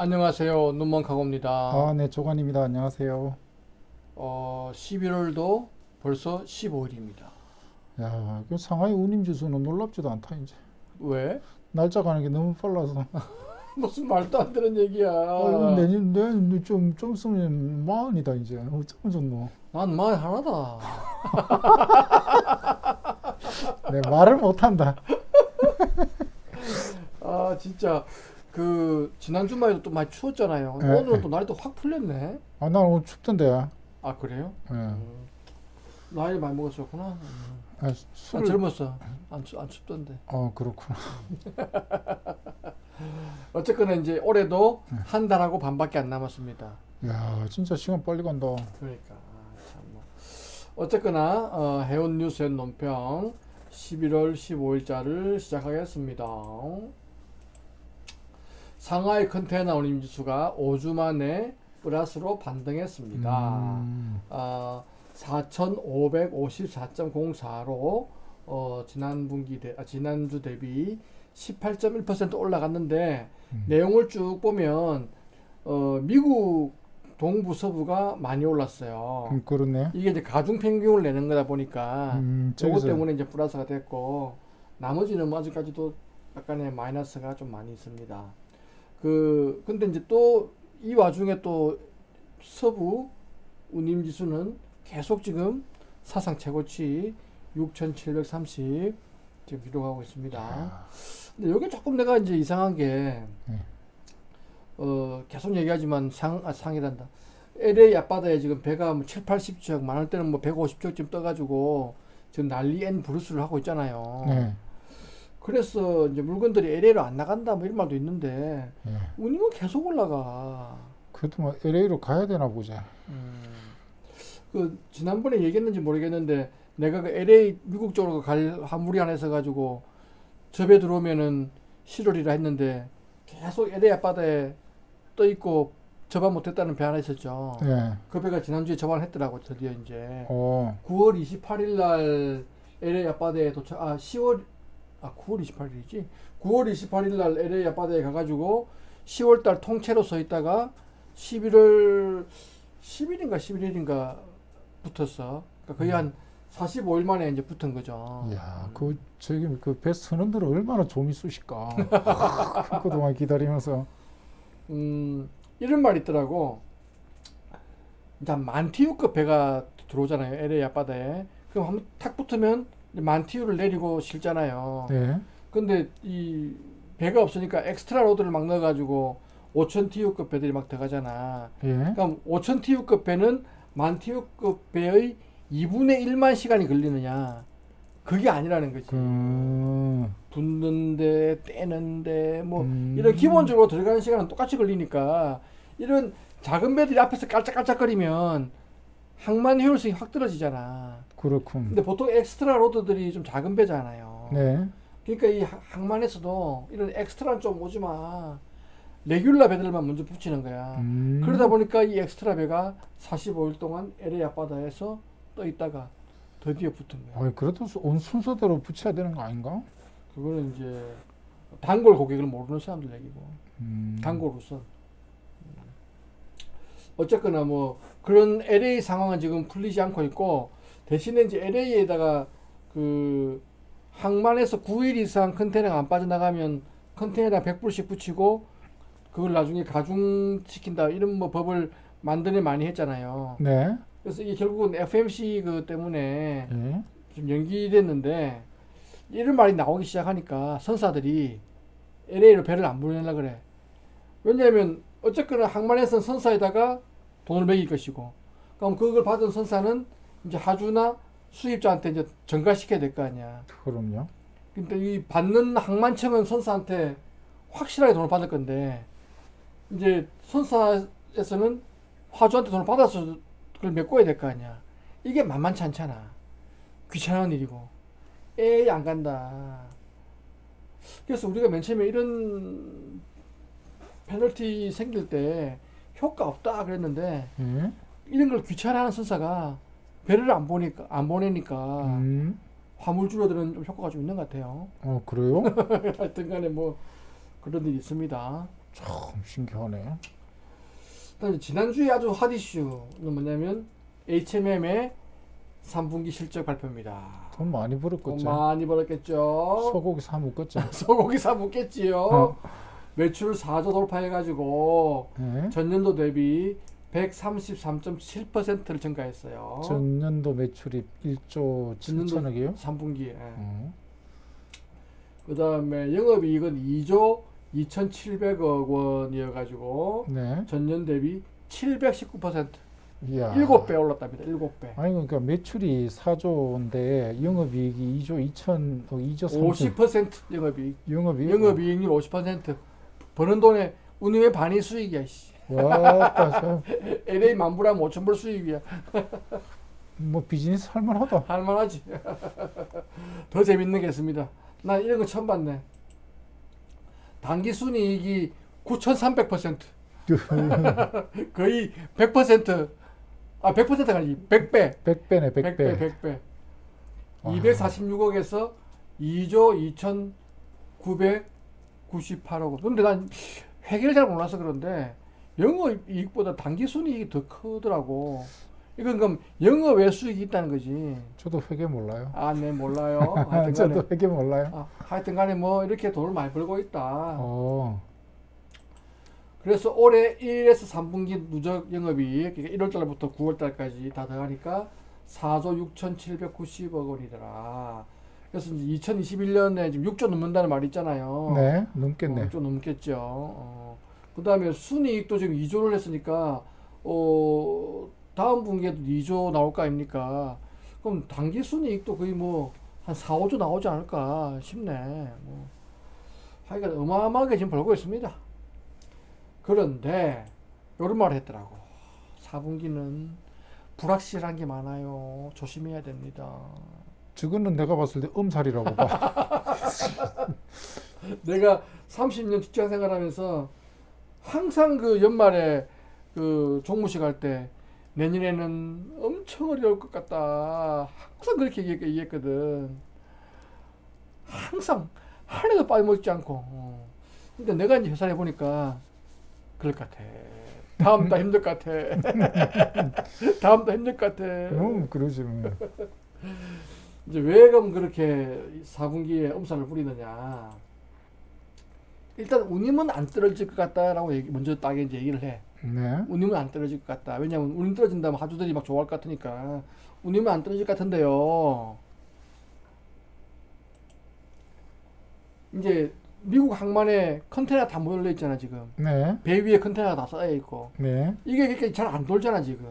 안녕하세요. 눈먼 카고입니다. 아, 네, 조관입니다. 안녕하세요. 어, 11월도 벌써 15일입니다. 야, 그 상하이 운임 지수는 놀랍지도 않다 이제. 왜? 날짜 가는 게 너무 빨라서. 무슨 말도 안 되는 얘기야. 아, 내년 내년 좀좀 있으면 마흔이다 이제. 어쩌면 좋노. 난말 하나다. 내 말을 못 한다. 아, 진짜 그 지난 주말에 도 또 많이 추웠잖아요. 네, 오늘은 네. 또 날이 또 확 풀렸네. 아, 나 오늘 춥던데. 아, 그래요? 예. 음. 나이 많이 먹었었구나. 음. 아, 아, 술을. 젊었어. 안, 추, 안 춥던데. 어, 그렇구나. 어쨌거나 이제 올해도 네. 한 달하고 반밖에 안 남았습니다. 야, 진짜 시간 빨리 간다. 그러니까 아, 참 뭐. 어쨌거나 어, 해운 뉴스의 논평 11월 15일자를 시작하겠습니다. 상하이 컨테이너 운임 지수가 5주 만에 플러스로 반등했습니다. 음, 아, 4,554.04로 어, 지난 분기 대, 아, 지난주 대비 18.1% 올라갔는데 음. 내용을 쭉 보면 어, 미국 동부 서부가 많이 올랐어요. 음, 그렇네. 이게 이제 가중 평균을 내는 거다 보니까 음, 저기서 때문에 이제 플러스가 됐고 나머지는 뭐 아직까지도 약간의 마이너스가 좀 많이 있습니다. 그 근데 이제 또 이 와중에 또 서부 운임 지수는 계속 지금 사상 최고치 6,730 지금 기록하고 있습니다. 야, 근데 여기 조금 내가 이제 이상한 게, 네. 어, 계속 얘기하지만 상, 아, 상이란다. LA 앞바다에 지금 배가 뭐 7, 80척, 많을 때는 뭐 150척쯤 떠가지고 지금 난리 앤 브루스를 하고 있잖아요. 네. 그래서 이제 물건들이 LA로 안 나간다 뭐 이런 말도 있는데, 예. 운임은 계속 올라가. 그래도 뭐 LA로 가야 되나 보자. 음. 그, 지난번에 얘기했는지 모르겠는데, 내가 그 LA 미국 쪽으로 갈 화물이 하나 있어가지고, 접에 들어오면은 7월이라 했는데, 계속 LA 앞바다에 떠 있고, 접안 못했다는 배 하나 있었죠. 예. 그 배가 지난주에 접안을 했더라고, 드디어 이제. 어, 9월 28일 날 LA 앞바다에 도착, 아, 10월, 아, 9월 28일이지? 9월 28일 날 LA 앞바다에 가가지고 10월 달 통째로 서 있다가 11월 10일인가 11일인가 붙었어. 그러니까 거의 한 45일 만에 이제 붙은 거죠. 야, 그 저기 그배 선원들은 얼마나 좀이 쑤실까. 그동안 기다리면서. 음, 이런 말이 있더라고. 이제 만티유급 배가 들어오잖아요. LA 앞바다에. 그럼 한번 탁 붙으면 만티유를 내리고 실잖아요. 네. 근데 이 배가 없으니까 엑스트라 로드를 막 넣어가지고 5천 TU급 배들이 막 들어가잖아. 예. 그럼 5천 TU급 배는 만 TU급 배의 2분의 1만 시간이 걸리느냐? 그게 아니라는 거지. 그, 붓는데, 떼는데, 뭐, 음. 이런 기본적으로 들어가는 시간은 똑같이 걸리니까, 이런 작은 배들이 앞에서 깔짝깔짝거리면 항만 효율성이 확 떨어지잖아. 그렇군. 근데 보통 엑스트라 로드들이 좀 작은 배잖아요. 네. 그러니까 이 하- 항만에서도 이런 엑스트라는 좀 오지 마. 레귤라 배들만 먼저 붙이는 거야. 음. 그러다 보니까 이 엑스트라 배가 45일 동안 LA 앞바다에서 떠 있다가 드디어 붙은 거야. 아니, 그래도 수- 온 순서대로 붙여야 되는 거 아닌가? 그거는 이제 단골 고객을 모르는 사람들 얘기고 음. 단골로서 어쨌거나 뭐 그런 LA 상황은 지금 풀리지 않고 있고 대신에 이제 LA에다가 그 항만에서 9일 이상 컨테이너가 안 빠져나가면 컨테이너 100불씩 붙이고 그걸 나중에 가중시킨다 이런 뭐 법을 만드는 많이 했잖아요. 네. 그래서 이게 결국은 FMC 그 때문에 예. 좀 연기됐는데 이런 말이 나오기 시작하니까 선사들이 LA로 배를 안 보내려 그래. 왜냐하면 어쨌거나 항만에선 선사에다가 돈을 매길 것이고, 그럼 그걸 받은 선사는 이제 하주나 수입자한테 이제 전가시켜야 될 거 아니야. 그럼요. 근데 이 받는 항만청은 선사한테 확실하게 돈을 받을 건데 이제 선사에서는 화주한테 돈을 받아서 그걸 메꿔야 될 거 아니야. 이게 만만치 않잖아. 귀찮은 일이고. 에이 안 간다. 그래서 우리가 맨 처음에 이런 페널티 생길 때 효과 없다 그랬는데 예. 이런 걸 귀찮아하는 선사가 배를 안 보니까 안 보내니까 음. 화물 줄어드는 좀 효과가 좀 있는 것 같아요. 어, 그래요? 하여튼간에 뭐 그런 일이 있습니다. 참 신기하네. 지난주에 아주 핫 이슈는 뭐냐면 HMM의 3분기 실적 발표입니다. 돈 많이 돈 벌었겠지. 많이 벌었겠죠. 소고기 사 먹겠지. 소고기 사 먹겠지요. 어. 매출 4조 돌파해가지고 네. 전년도 대비 133.7%를 증가했어요. 전년도 매출이 1조 전년도 7천억이요? 3분기에. 어. 그 다음에 영업이익은 2조 2,700억 원이어가지고 네. 전년 대비 719% 이야. 7배 올랐답니다. 7배. 아니 그러니까 매출이 4조인데 영업이익이 2조 2천 어, 2조 3천 50% 영업이익. 영업이익 영업이익률 50%. 버는 돈에 운임의 반이 수익이야. 씨. 참, LA 만불하면 5천 불 수익이야. 뭐 비즈니스 할만하다. 할만하지. 더 재밌는 게 있습니다. 난 이런 거 처음 봤네. 단기 순이익이 9,300%. 거의 100%. 아, 100%가 아니지. 100배. 100배네 100배. 100배, 100배. 와. 246억에서 2조 2,998억 원. 근데 난 회계를 잘 몰라서 그런데 영업이익보다 단기 순이익이 더 크더라고. 이건 그럼 영업외 수익이 있다는 거지. 저도 회계 몰라요. 아, 네, 몰라요. 하여튼 저도 간에, 회계 몰라요. 아, 하여튼 간에 뭐 이렇게 돈을 많이 벌고 있다. 어. 그래서 올해 1에서 3분기 누적 영업이익, 그러니까 1월달부터 9월달까지 다 더하니까 4조 6,790억 원이더라. 그래서 이제 2021년에 지금 6조 넘는다는 말이 있잖아요. 네 넘겠네. 어, 좀 넘겠죠. 어. 그 다음에 순이익도 지금 2조를 했으니까, 어, 다음 분기에도 2조 나올 거 아닙니까? 그럼 단기 순이익도 거의 뭐, 한 4, 5조 나오지 않을까 싶네. 뭐. 하여간 어마어마하게 지금 벌고 있습니다. 그런데, 요런 말을 했더라고. 4분기는 불확실한 게 많아요. 조심해야 됩니다. 저거는 내가 봤을 때 엄살이라고 봐. 내가 30년 직장 생활하면서 항상 그 연말에 그 종무식 할 때 내년에는 엄청 어려울 것 같다. 항상 그렇게 얘기- 얘기했거든. 항상 하나도 빠져먹지 않고. 어. 근데 내가 이제 회사에 보니까 그럴 것 같아. 다음 달 힘들 것 같아. 다음 달 힘들 것 같아. 음 그러지. 뭐. 이제 왜 그럼 그렇게 4분기에 엄살을 부리느냐. 일단 운임은 안 떨어질 것 같다라고 얘기, 먼저 딱 이제 얘기를 해. 네. 운임은 안 떨어질 것 같다. 왜냐면 운임 떨어진다면 하주들이 막 좋아할 것 같으니까. 운임은 안 떨어질 것 같은데요. 이제 미국 항만에 컨테이너 다 몰려 있잖아 지금. 네. 배 위에 컨테이너가 다 쌓여 있고. 네. 이게 그렇게 잘 안 돌잖아 지금.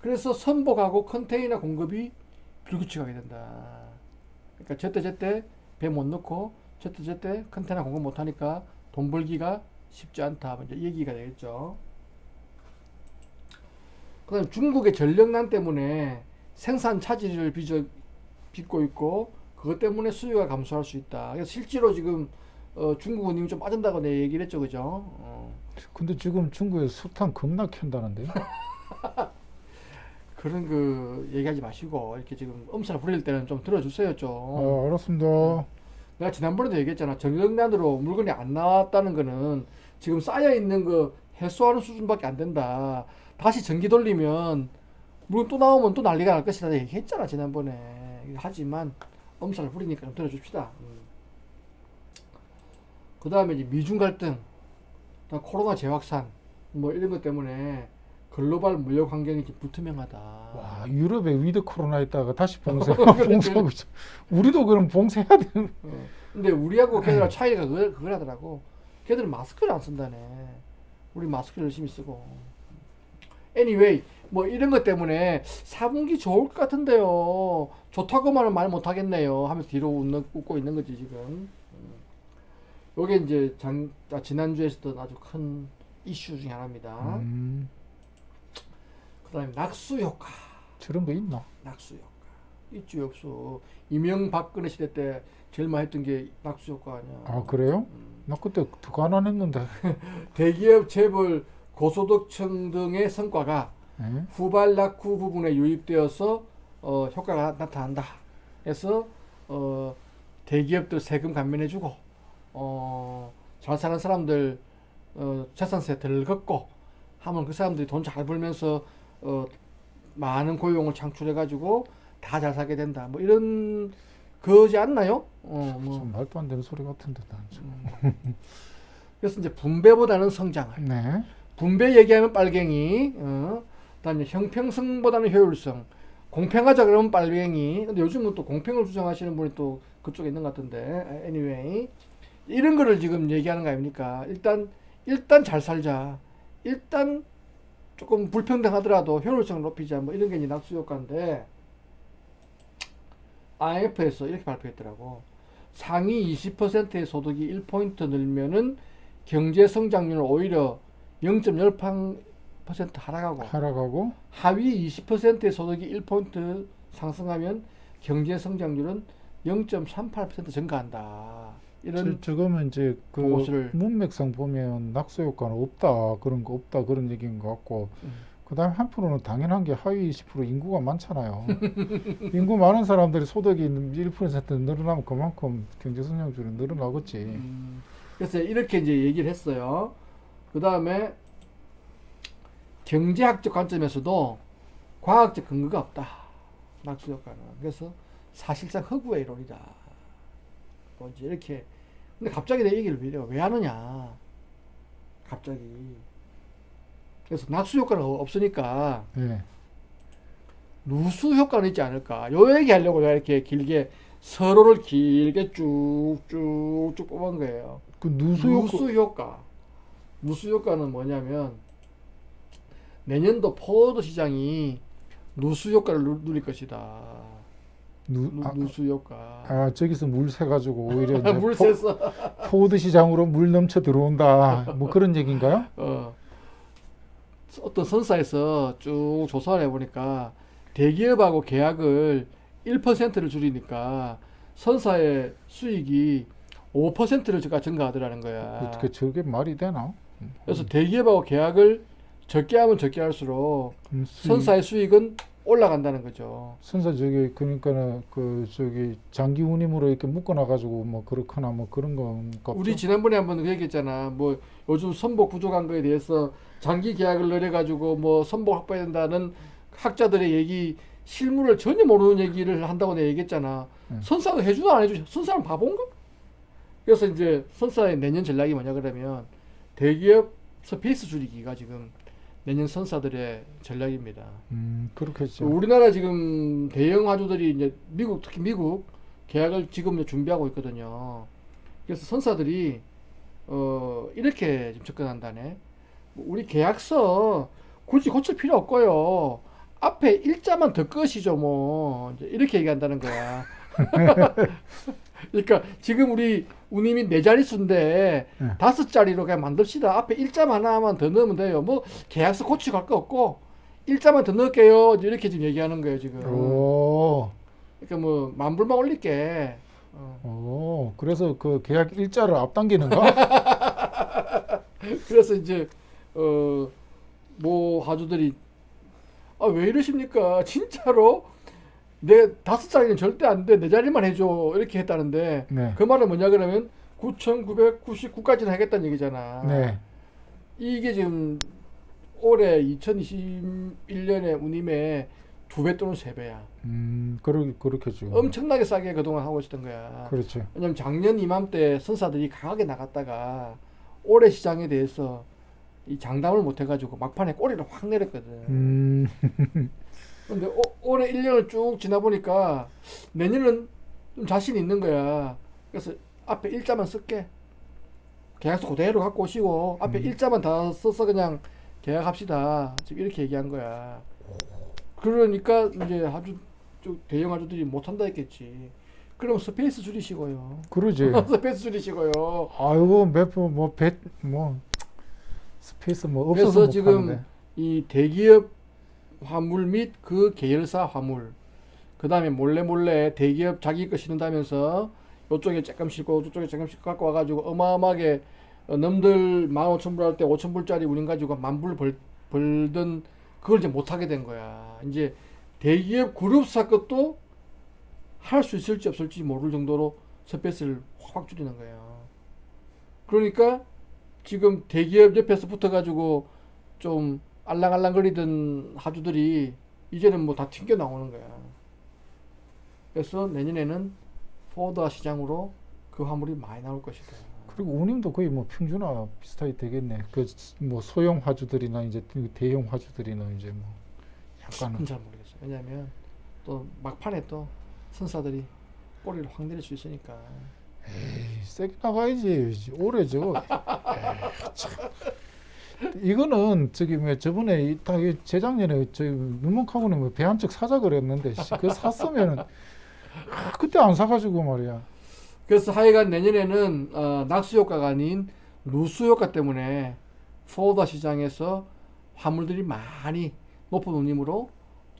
그래서 선복하고 컨테이너 공급이 불규칙하게 된다. 그러니까 제때 제때 배 못 넣고 제때 제때 컨테이너 공급 못 하니까 돈 벌기가 쉽지 않다. 이제 이 얘기가 되겠죠. 그 다음 중국의 전력난 때문에 생산 차질을 빚어 빚고 있고 그것 때문에 수요가 감소할 수 있다. 그래서 실제로 지금 어, 중국 운임이 좀 빠진다고 내 얘기를 했죠, 그죠? 어. 근데 지금 중국에 석탄 겁나 캔다는데. 그런 그 얘기하지 마시고 이렇게 지금 엄살 부릴 때는 좀 들어주세요 좀. 어, 알았습니다. 내가 지난번에도 얘기했잖아. 전력난으로 물건이 안 나왔다는 거는 지금 쌓여 있는 거 해소하는 수준밖에 안 된다. 다시 전기 돌리면 물건 또 나오면 또 난리가 날 것이다. 얘기했잖아 지난번에. 하지만 엄살 부리니까 좀 들어줍시다. 그 다음에 미중 갈등, 코로나 재확산 뭐 이런 것 때문에 글로벌 무역 환경이 불투명하다. 와 유럽에 위드 코로나 있다가 다시 봉쇄. 봉쇄하고 있어. 우리도 그럼 봉쇄해야 되는. 어. 근데 우리하고 걔들하고 차이가 그걸, 그걸 하더라고. 걔들은 마스크를 안 쓴다네. 우리 마스크 열심히 쓰고. anyway, 뭐 이런 것 때문에 4분기 좋을 것 같은데요. 좋다고만은 말 못하겠네요. 하면서 뒤로 웃는, 웃고 있는 거지, 지금. 음. 요게 이제 장, 아, 지난주에 있었던 아주 큰 이슈 중에 하나입니다. 음, 그 다음에 낙수 효과. 저런 거 있나? 낙수 효과. 있지, 없어. 이명박근혜 시대 때 제일 많이 했던 게 낙수 효과 아니야. 아 그래요? 음. 나 그때 더 가난했는데. 대기업 재벌 고소득층 등의 성과가 예? 후발 낙후 부분에 유입되어서 어, 효과가 나타난다. 그래서 어, 대기업들 세금 감면해주고 어, 잘 사는 사람들 어, 재산세 덜 걷고 하면 그 사람들이 돈 잘 벌면서 어, 많은 고용을 창출해 가지고 다잘 살게 된다. 뭐 이런 거지 않나요? 어, 뭐. 참 말도 안 되는 소리 같은데 난 참. 음. 그래서 이제 분배보다는 성장을. 네. 분배 얘기하면 빨갱이, 어, 그다음에 형평성보다는 효율성, 공평하자 그러면 빨갱이. 근데 요즘은 또 공평을 주장하시는 분이 또 그쪽에 있는 것 같은데, anyway 이런 거를 지금 얘기하는 거 아닙니까? 일단 일단 잘 살자. 일단 조금 불평등하더라도 효율성을 높이자. 뭐 이런 게 이제 낙수 효과인데 IMF에서 이렇게 발표했더라고. 상위 20%의 소득이 1포인트 늘면은 경제 성장률을 오히려 0.18% 하락하고 하락하고 하위 20%의 소득이 1포인트 상승하면 경제 성장률은 0.38% 증가한다. 이런 저, 저거면 이제 그 보고서를- 문맥상 보면 낙수 효과는 없다 그런 거 없다 그런 얘기인 것 같고 음. 그다음에 한편으로는 당연한 게 하위 20% 인구가 많잖아요. 인구 많은 사람들이 소득이 1% 늘어나면 그만큼 경제 성장률이 늘어나겠지. 음, 그래서 이렇게 이제 얘기를 했어요. 그 다음에 경제학적 관점에서도 과학적 근거가 없다. 낙수 효과는. 그래서 사실상 허구의 이론이다. 뭐 이제 이렇게. 근데 갑자기 내 얘기를 왜? 왜 하느냐. 갑자기. 그래서 낙수 효과는 없으니까 예. 누수 효과는 있지 않을까. 요 얘기 하려고 내가 이렇게 길게 서로를 길게 쭉쭉쭉 뽑은 거예요. 그 누수 효과 누수 효과. 누수 효과는 뭐냐면 내년도 포드 시장이 누수 효과를 누- 누릴 것이다. 누, 누, 아, 누수 효과. 아 저기서 물 새가지고 오히려 물 포, 새서 포드 시장으로 물 넘쳐 들어온다. 뭐 그런 얘기인가요? 어, 어떤 선사에서 쭉 조사를 해보니까 대기업하고 계약을 1%를 줄이니까 선사의 수익이 5%를 증가, 증가하더라는 거야. 어떻게 저게 말이 되나? 그래서 대기업하고 계약을 적게 하면 적게 할수록 음, 수익- 선사의 수익은 올라간다는 거죠. 선사 저기 그러니까는 그 저기 장기 운임으로 이렇게 묶어놔 가지고 뭐 그렇거나 뭐 그런 건가 우리 지난번에 한번 그 얘기했잖아. 뭐 요즘 선복 부족한 거에 대해서 장기 계약을 늘려 가지고 뭐 선복 확보해야 된다는 학자들의 얘기 실무를 전혀 모르는 얘기를 한다고 내가 얘기했잖아. 음. 선사가 해주나 안 해주나 선사는 바본가? 그래서 이제 선사의 내년 전략이 뭐냐 그러면 대기업 스페이스 줄이기가 지금 내년 선사들의 전략입니다. 음 그렇겠죠. 우리나라 지금 대형 화주들이 이제 미국 특히 미국 계약을 지금 준비하고 있거든요. 그래서 선사들이 어 이렇게 지금 접근한다네. 뭐 우리 계약서 굳이 고칠 필요 없고요. 앞에 일자만 더 끄시죠 뭐 이렇게 얘기한다는 거야. 그러니까 지금 우리 운임이 네 자릿수인데 네. 다섯 자리로 그냥 만듭시다. 앞에 일자 하나만 더 넣으면 돼요. 뭐 계약서 고치고 갈거 없고 일자만 더 넣을게요. 이렇게 지금 얘기하는 거예요 지금. 오, 그러니까 뭐 만불만 올릴게. 어. 오, 그래서 그 계약 일자를 앞당기는가? 그래서 이제 어뭐 하주들이 아 왜 이러십니까? 진짜로 내 다섯 자리는 절대 안 돼. 내 자리만 해줘. 이렇게 했다는데 네, 그 말은 뭐냐 그러면 9,999까지는 하겠다는 얘기잖아. 네, 이게 지금 올해 2021년에 운임의 두배 또는 세 배야. 음, 그러 그렇겠죠. 엄청나게 싸게 그동안 하고 있었던 거야. 그렇죠. 왜냐면 작년 이맘때 선사들이 강하게 나갔다가 올해 시장에 대해서 이 장담을 못 해가지고 막판에 꼬리를 확 내렸거든. 음, 근데 오- 올해 1년을 쭉 지나보니까 내년은 좀 자신 있는 거야. 그래서 앞에 일자만 쓸게. 계약서 그대로 갖고 오시고 앞에 음. 일자만 다 써서 그냥 계약합시다. 지금 이렇게 얘기한 거야. 그러니까 이제 아주 좀 대형 아주들이 못한다 했겠지. 그럼 스페이스 줄이시고요. 그러지. 스페이스 줄이시고요. 아이고 몇번뭐배뭐 스페이스 뭐 없어서 그래서 못 지금 하는데. 이 대기업 화물 및 그 계열사 화물 그 다음에 몰래 몰래 대기업 자기 거 신는다면서 요쪽에 조금 싣고 저쪽에 조금씩 갖고 와가지고 어마어마하게 어, 남들 만 오천 불 할 때 오천 불짜리 운임 가지고 만불 벌, 벌던 그걸 이제 못하게 된 거야. 이제 대기업 그룹사 것도 할 수 있을지 없을지 모를 정도로 스페이스를 확 줄이는 거예요. 그러니까 지금 대기업 옆에서 붙어가지고 좀 알랑알랑거리던 하주들이 이제는 뭐 다 튕겨 나오는 거야. 그래서 내년에는 포드 시장으로 그 화물이 많이 나올 것이다. 그리고 운임도 거의 뭐 평준화 비슷하게 되겠네. 그 뭐 소형 화주들이나 이제 대형 화주들이나 이제 뭐 약간은 잘 모르겠어요. 왜냐하면 또 막판에 또 선사들이 꼬리를 확 내릴 수 있으니까. 에이, 세게 나가야지. 올해 저거. 에이. 이거는 저기 뭐 저번에 이- 다 이- 재작년에 저희 눈목하고는 뭐 배 한 척 사자 그랬는데 씨, 그거 샀으면은 아, 그때 안 사가지고 말이야. 그래서 하여간 내년에는 어, 낙수 효과가 아닌 누수 효과 때문에 포더 시장에서 화물들이 많이 높은 운임으로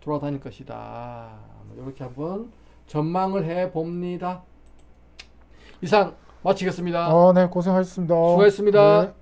돌아다닐 것이다. 이렇게 한번 전망을 해 봅니다. 이상 마치겠습니다. 아, 네 고생하셨습니다. 수고했습니다. 네.